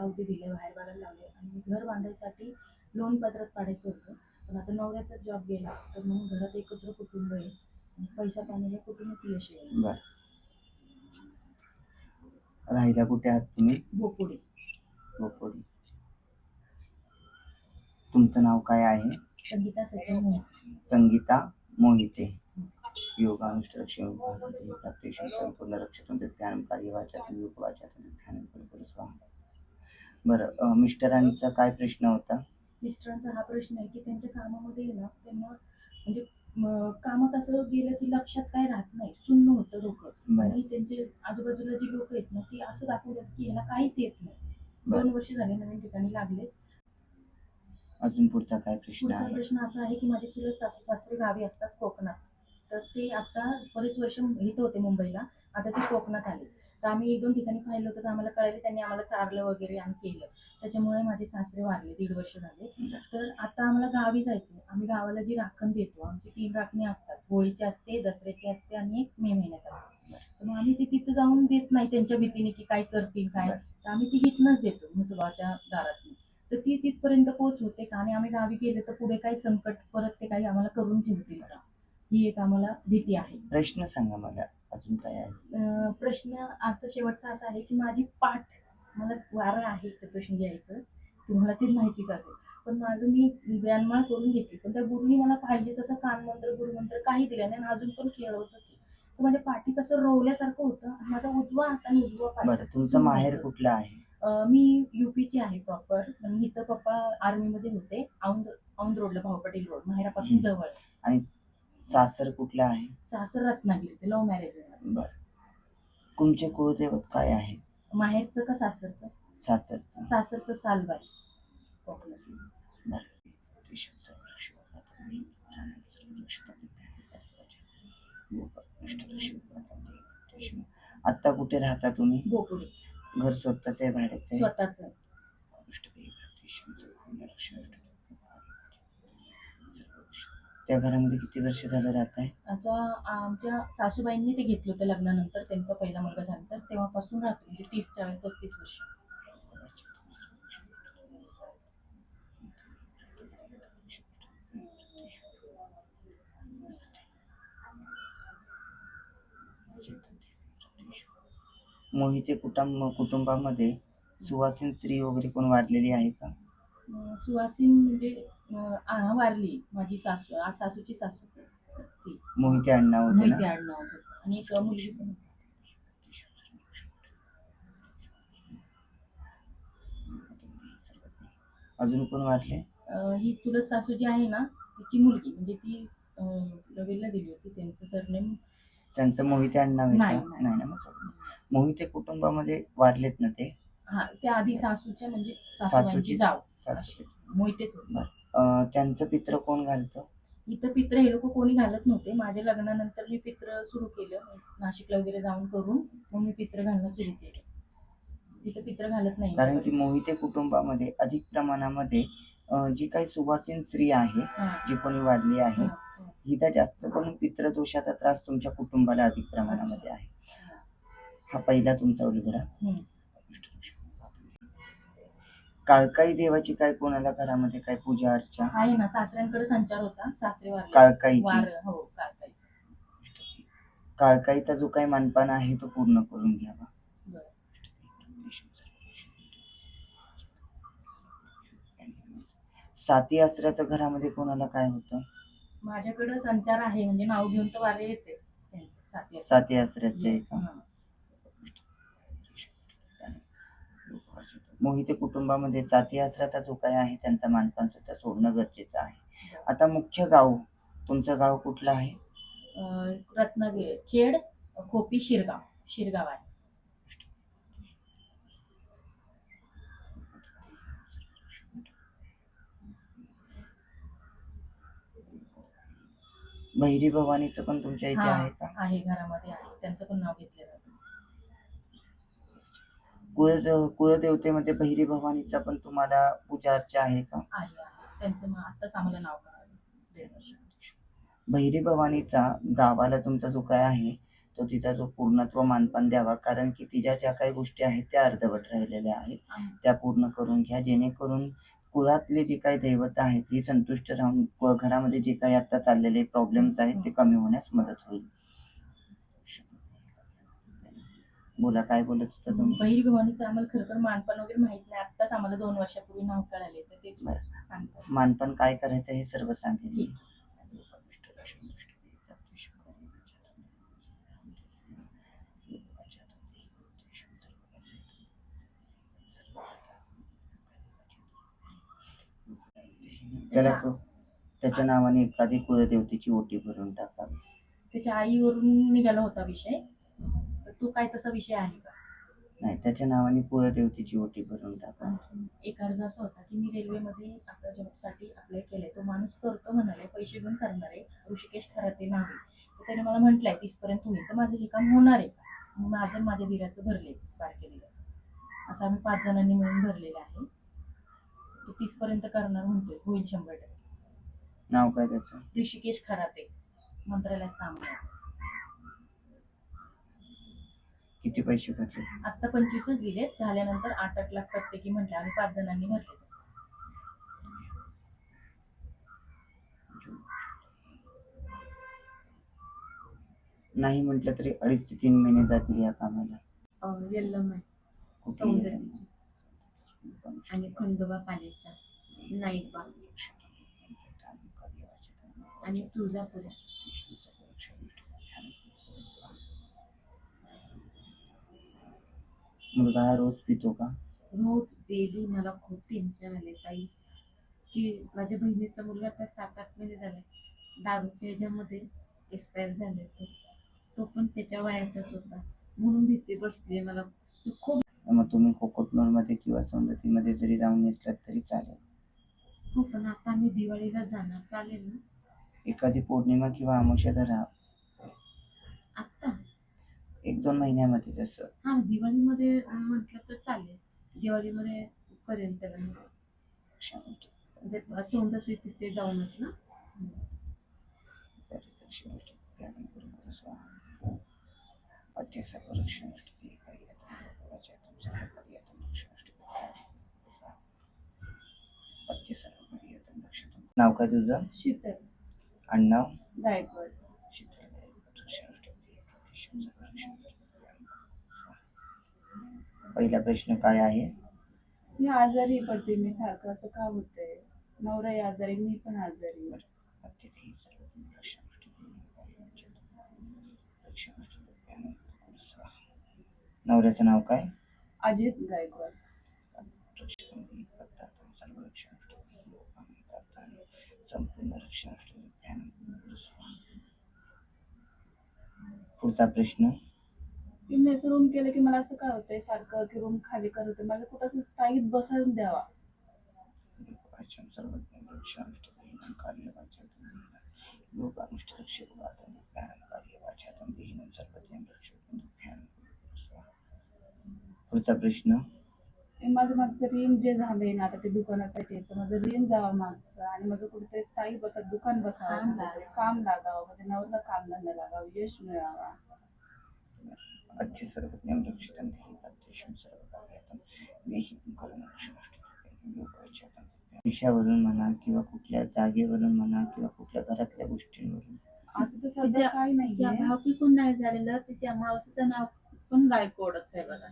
अवधी दिले बाहेर काढायला लावले. आणि घर बांधायसाठी लोन पत्रात काढायचं होतं. पण आता नवऱ्याचा जॉब गेला तर मग घरात एकत्र कुटुंब आहे. पैसा पाण्याला कुठूनच यश येईल बर. राहिला कुठे आहात तुम्ही? बोपुडे बोपोडी तुमचं नाव काय आहे? संगीता सचिन मोहिते. संगीता मोहिते. योगा अनुष्ठान प्राप्तिशन संपूर्ण रक्षण ध्यान कार्यवाचातून योग वाचातून ध्यान बरं मिस्टरांचा काय प्रश्न होता? मिस्टरांचा हा प्रश्न आहे की त्यांच्या कामामध्ये आहे ना त्यांना म्हणजे म, कामात असं गेलं की लक्षात काय राहत नाही शून्य होतं डोकं. बरं. आणि त्यांचे आजूबाजूला जी लोक आहेत ना ती असं दाखवतात की ह्याला काहीच येत नाही. बरं. दोन वर्ष झाले नवीन ठिकाणी लागले अजून पुढचा काय प्रश्न पुढचा आहे? प्रश्न असा आहे की माझे चुलत सासू सासरे गावी असतात कोकणात. तर ते आता बरेच वर्ष इथं होते मुंबईला. आता ते कोकणात आले. तर आम्ही एक दोन ठिकाणी पाहिलं होतं तर आम्हाला कळाले त्यांनी आम्हाला चारलं वगैरे आणि केलं. त्याच्यामुळे माझे सासरे वारले दीड वर्ष झाले. तर आता आम्हाला गावी जायचं आम्ही गावाला जी राखण देतो आमची तीन राखणी असतात. होळीची असते दसऱ्याची असते आणि एक मे महिन्यात असते. तर मग आम्ही ती तिथं जाऊन देत नाही त्यांच्या भीतीने की काय करतील काय तर आम्ही ती हितनंच देतो मुसोबाच्या दारात तर ती तिथपर्यंत पोच होते का? आणि आम्ही गावी गेले तर पुढे काही संकट परत ते काही आम्हाला करून ठेवतील का? ही एक आम्हाला भीती आहे. प्रश्न सांगा मला. अजून काय आहे? प्रश्न आता शेवटचा असा आहे की माझी पाठ मला वारं आहे चतुर्शृंगी यायचं. तुम्हाला ती माहितीच असेल. पण माझं मी ज्ञानमाळ करून घेतली. पण त्या गुरुनी मला पाहिजे तसं कानमंत्र गुरुमंत्र काही दिला नाही आणि अजून पण खेळवतच. तर माझ्या पाठीत असं रोवल्यासारखं होतं आणि माझा उजवा हात आणि उजवा बरं तुमचं माहेर कुठलं आहे? मी युपीची आहे प्रॉपर पण इथं पप्पा आर्मीमध्ये होते. औंध औंध रोडला भाऊ पटेल रोड माहेरापासून. जवळ. आणि सासर कुठलं आहे? सासर रत्नागिरीचे लव्ह मॅरेज आहे माझं. बर. तुमचे कुळदैवत काय आहे माहेरचं का सासरचं? सासरचं. सासरचं सालबाई. कोकणातली. आता कुठे राहता तुम्ही? घर स्वतःच आहे भाड्याचं आहे? स्वतःच. त्या घरामध्ये किती वर्ष झालं राहत आहे? आता आमच्या सासूबाईंनी ते घेतलं होतं लग्नानंतर त्यांचा पहिला मुलगा झाला तर तेव्हापासून राहतो म्हणजे तीस चाळीस पस्तीस वर्ष. मोहिते कुटुंब कुटुंबामध्ये सुवासीन स्त्री वगैरे कोण वाढलेली आहे का? सुवासीन म्हणजे अं, वारली. माझी सासू आ, सासूची सासू ती मोहिते अण्णा होते मोहिते ना आडनाव होतं. आणि एक मुलगी पण होती. अजून कोण वाढले अं, ही चुलत सासू जी आहे ना तिची मुलगी. म्हणजे ती अं, रवीला दिली होती. त्यांचं सरनेम त्यांचं मोहिते अण्णा नाही, का? नाही. नाही. ना मग सोडून. मोहिते कुटुंबामध्ये वाढलेत ना ते? हा त्या आधी सासूच्या म्हणजे सासूची सासूबाईंची जाव. सासू. मोहितेच होते. अं, त्यांचं पित्र कोण घालतं? इथं पित्र हे लोक कोणी घालत नव्हते. माझ्या लग्नानंतर मी पित्र सुरू केलं. नाशिकला वगैरे जाऊन करून मग मी पित्र घालणं सुरू केलं. तिथं पित्र घालत नाही. कारण की मोहिते कुटुंबामध्ये अधिक प्रमाणामध्ये अं, जी काही सुवासीन स्त्री आहे हा, जी कोणी वाढली आहे हा. हिचा जास्त करून पितृदोषाचा त्रास तुमच्या कुटुंबाला अधिक प्रमाणामध्ये आहे. हा पहिला तुमचा उलगडा. हम्म. काळकाई देवाची काय कोणाला घरामध्ये काय पूजा अर्चा? आहे ना सासऱ्यांकडे संचार होता. सासरे वारले. काळकाईची? वार हो काळकाईचं. काळकाईचा जो काही मानपान आहे तो पूर्ण करून घ्यावा. बरं. साती आसऱ्याचं घरामध्ये कोणाला काय होतं? माझ्याकडे संचार आहे म्हणजे नाव घेऊन तर वारे येते. त्यांचं साती असं. साती आसऱ्याचं आहे का? हा. मोहिते कुटुंबामध्ये साती आसऱ्याचा जो काय आहे त्यांचा मानपान सुद्धा सोडणं गरजेचं आहे. आता मुख्य गाव तुमचं गाव कुठलं आहे? रत्नागिरी खेड खोपी शिरगाव शिरगाव आहे. बहिरी भवानीचं पण तुमच्या इथे आहे का? आहे घरामध्ये आहे. त्यांचं पण नाव घेतलं कुळ कुळदेवतेमध्ये बहिरी भवानीचा पण तुम्हाला पूजा अर्चा आहे का? आहे आहे. त्यांचं मग आत्ताच आम्हाला नाव करावं दीड वर्ष बहिरी भवानीचा गावाला तुमचा जो काय आहे तो तिचा जो पूर्णत्व मानपान द्यावा. कारण की तिच्या ज्या काही गोष्टी आहेत त्या अर्धवट राहिलेल्या आहेत. त्या पूर्ण करून घ्या. जेणेकरून कुळातली जी काही दैवत आहेत ही संतुष्ट राहून व घरामध्ये जे काही आता चाललेले प्रॉब्लेम्स आहेत ते कमी होण्यास मदत होईल. बोला काय बोलत होता तुम्ही? बहिर भवानीचं आम्हाला खरं तर मानपान वगैरे माहीत नाही. आत्ताच आम्हाला दोन वर्षापूर्वी नाव कळाले तर ते बरं. सांगतात. मानपान काय करायचं हे सर्व ठीक. त्याला तो- त्याच्या नावाने एखादी कुलदेवतेची ओटी भरून टाकावी. त्याच्या आईवरून निघाला होता विषय. तो काय तसा विषय आहे का? नाही त्याच्या नावाने कुलदेवतेची ओटी भरून टाका एक अर्ज असा होता की मी रेल्वेमध्ये आता जॉबसाठी अप्लाय केलंय. तो माणूस करतो म्हणाले पैसे घेऊन करणार आहे. ऋषिकेश खराते नावे. तर त्याने मला म्हटलंय तीसपर्यंत होईल. तर माझं हे काम होणार आहे का? मग माझं आणि माझ्या दिराचं भरले बारके दिराचं. असं आम्ही पाच जणांनी मिळून भरलेलं आहे. तो तीसपर्यंत करणार म्हणतोय होईल शंभर टक्के. नाव काय त्याचं? ऋषिकेश खराते मंत्रालयात काम करतो. किती पैसे भरले? आत्ता पंचवीसच दिलेत. झाल्यानंतर आठ आठ लाख प्रत्येकी म्हटलं. आम्ही पाच जणांनी भरले. नाही म्हटलं तरी अडीच ते तीन महिने जातील या कामाला. यल्लम आहे. कुठली सौंदर्य आहे? आणि खंडोबा पाण्याचा नाईकबा आणि तुळजापुरा मुलगा हा रोज पितो का? रोज डेली मला खूप टेन्शन आले ताई. की माझ्या बहिणीचा मुलगा आता सात आठ महिने झाले. दारूच्या ह्याच्यामध्ये एक्सपायर झाले तो. तो पण त्याच्या वयाचाच होता. म्हणून भीती बसली मला. खूप मग तुम्ही कोकटनूरमध्ये किंवा सौंदतीमध्ये जरी जाऊन नसलात तरी चालेल. हो पण आता मी दिवाळीला जाणार. चालेल ना? एखादी पौर्णिमा किंवा अमावस्या धरा आत्ता? एक दोन महिन्यामध्ये जसं हा दिवाळीमध्ये म्हटलं तर चालेल. दिवाळीमध्ये त्याला मी. म्हणजे सौंदर्य तिथे जाऊनच ना. नाव काय तुझं? शीतल. आडनाव गायकवाड. पहिला प्रश्न काय आहे? मी आजारी पडते मी सारखं असं का होतंय? नवराही आजारी मी पण आजारी. नवऱ्याचं नाव काय? अजित गायकवाड. पुढचा प्रश्न. मी मेस रूम केलं की मला असं काय होतंय सारखं की रूम खाली करत होते. मला कुठं असं स्थायीत बसवून द्यावा. पुढचा प्रश्न? माझं मागचं ऋण जे झालंय ना आता ते दुकानासाठी याचं माझं ऋण जावं मागचं आणि माझं कुठेतरी स्थायी बसत दुकान बसावं. काम लागावं. माझ्या नवऱ्याला काम धंदा लागावं. यश मिळावा. अच्छे सर्वज्ञान रक्षितं विषयावरून म्हणा किंवा कुठल्या जागेवरून म्हणा किंवा कुठल्या घरातल्या गोष्टींवरून. आज तर सध्या तिच्या- काय तिच्या नाहीये. भावकी पण नाही झालेलं. तिच्या मावशीचं नाव पण गायकवाडच आहे बघा.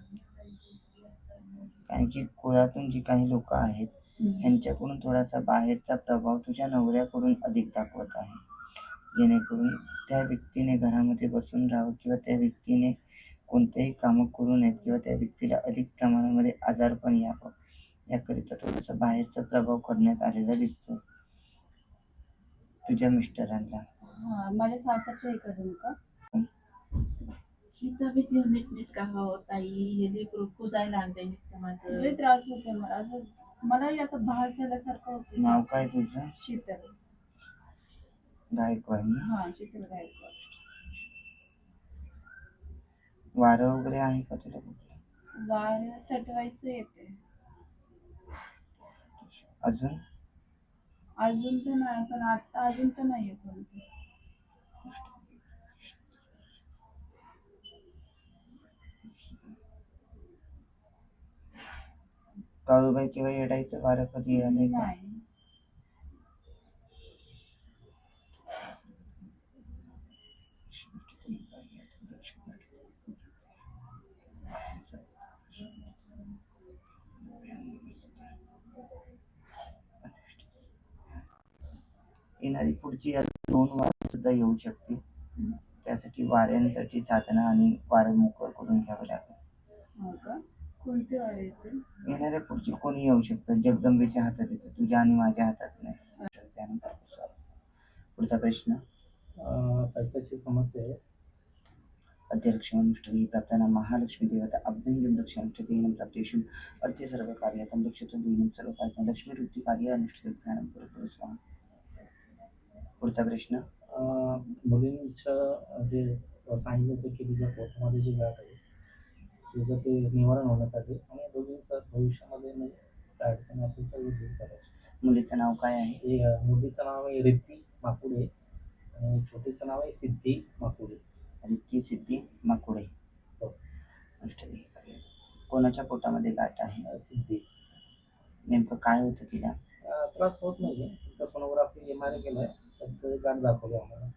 कारण की कुळातून जी काही लोक आहेत यांच्याकडून थोडासा बाहेरचा प्रभाव तुझ्या नवऱ्याकडून अधिक दाखवत आहे. जेणेकरून त्या व्यक्तीने घरामध्ये बसून राहावं किंवा त्या व्यक्तीने कोणतेही कामं करू नयेत किंवा त्या व्यक्तीला अधिक प्रमाणामध्ये आजारपण यावं. याकरिता थोडासा बाहेरचा प्रभाव करण्यात आलेला दिसतो तुझ्या मिस्टरांना. हा माझ्या सासरच्या इकडून का हिचा बी जीव नीट नीट का हो ताई? हे लेकरू कुजायला लागले नुसतं माझं. लय त्रास होते मला. असं मलाही असं बाहेर झाल्यासारखं होतं नाव काय तुझं? शीतल. गायकवाड ना हा गायकवाड वारं वगैरे आहे का तुला कुठलं? वार सटवायचं येते अजून? अजून तर नाही पण आता अजून तर नाही कोणतं. काळूबाई किंवा येडायचं वारं कधी आले नाही. येणारी पुढची दोन वार सुद्धा येऊ शकते. त्यासाठी वाऱ्यांसाठी साधनं आणि वारं मोकळं करून घ्यावं लागेल. येणाऱ्या पुढची कोणी येऊ शकतं? जगदंबेच्या हातात येतं. तुझ्या आणि माझ्या हातात नाही. त्यानंतर पुढचा. प्रश्न? अं, पैशाची समस्या आहे. अध्यक्षमनुष्ठती प्राप्ताना महालक्ष्मी देवता अभ्यंगम रक्षानुष्ठतेन प्राप्तेषु अद्य सर्व कार्यातं रक्षतु दीनं सर्व कार्यातं लक्ष्मीवृत्ती कार्य अनुष्ठित ज्ञानं पुरस्पुर स्वाहा पुढचा प्रश्न. मुलींचं जे सांगितलं होतं की तिच्या पोटामध्ये जे गाठ आहे तिचं ते निवारण होण्यासाठी आणि दोघींचं भविष्यामध्ये म्हणजे काय अडचण असेल तर दूर करायची. मुलीचं नाव काय आहे? मुलीचं नाव आहे रिद्धी माकुडे आणि छोटीचं नाव आहे सिद्धी माकुडे. रिद्धी सिद्धी माकुडे. हो. कोणाच्या पोटामध्ये गाठ आहे? सिद्धी. नेमकं काय होतं तिला? त्रास होत नाही सोनोग्राफी एम आर आय केलाय. तर गाठ दाखवली आम्हाला.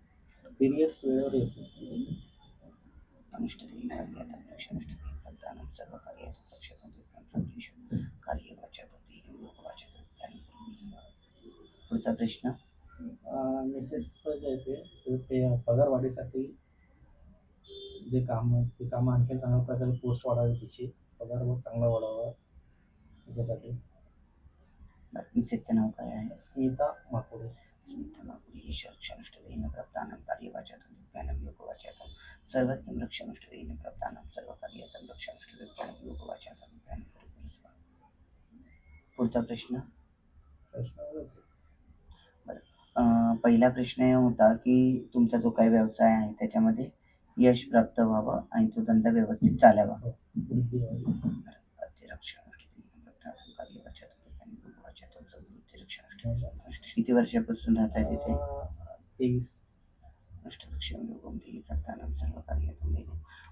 पिरियड्स वेळेवर येतो कार्यातं रक्षानुष्ठती प्राप्तानं सर्व कार्यातं रक्षतं प्राप्तेषु कार्य वाचातं दीनं लोकवाचातं ज्ञानं पुरस्पुर स्वाहा पुढचा प्रश्न? मिसेसचं जे आहे ते ते- ते पगार वाढीसाठी जे काम आहे ते काम आणखी चांगल्या प्रकारे पोस्ट वाढावी तिची. पगार चांगला वाढावा त्याच्यासाठी मिसेसचं नाव काय आहे? स्मिता माकुडे स्मितमाकुरीशरक्षनुष्ठतेन प्राप्तानं कार्यवाचातं ज्ञानं योगवाचातं सर्वज्ञं रक्षनुष्ठतेन प्राप्तानं सर्वकार्यातं योगवाचातं परिपूर्णस्वा. पुढचा प्रश्न पहिला प्रश्न होता की तुमचा जो काही व्यवसाय आहे त्याच्यामध्ये यश प्राप्त व्हावं आणि तो धंदा व्यवस्थित चालावा. किती वर्षापासून राहताय तिथे? अं, तेवीस. अष्टलक्ष्मी योगम देहि प्राप्तानं सर्व कार्यातं देहि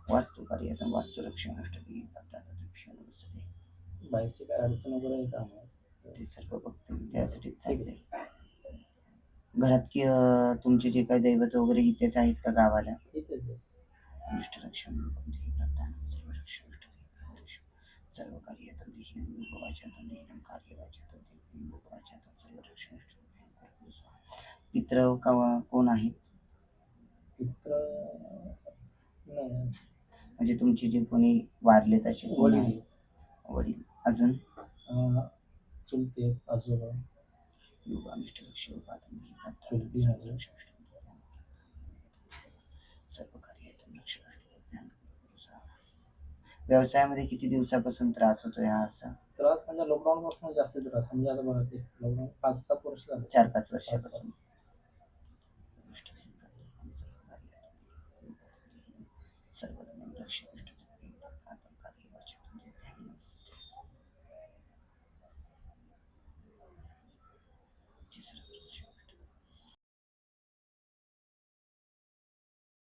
वास्तु कार्यातं वास्तु रक्षणष्टदेहि प्राप्तानं तुभ्यो नमस्ते. बाईकची काय अडचण वगैरे आहे ते सर्व बघतील त्यासाठी चांगले घरात की तुमचे जे काही दैवत वगैरे इथेच आहेत का गावाला? इथेच आहे. अष्टलक्ष्मी योगम देहि प्राप्तानं सर्व रक्षणष्टदेहि सर्व कार्यातं देहि योगवाचातं देहि सर्व रक्षणष्टदेहि पित्र का कोण आहेत? मित्र नाही. म्हणजे तुमचे जे कोणी वारलेत असे कोण वडील. आहेत? वडील. अजून? अं, चुलते आजोबा. योगातून चुलती आहे. सर्व कार्यातून लक्ष व्यवसायामध्ये किती दिवसापासून त्रास होतो हा असा? त्रास म्हणजे लॉकडाऊन पासून जास्त त्रास. म्हणजे आता बघा ते लॉकडाऊन पाच सात वर्ष झाले. चार पाच वर्षापासून.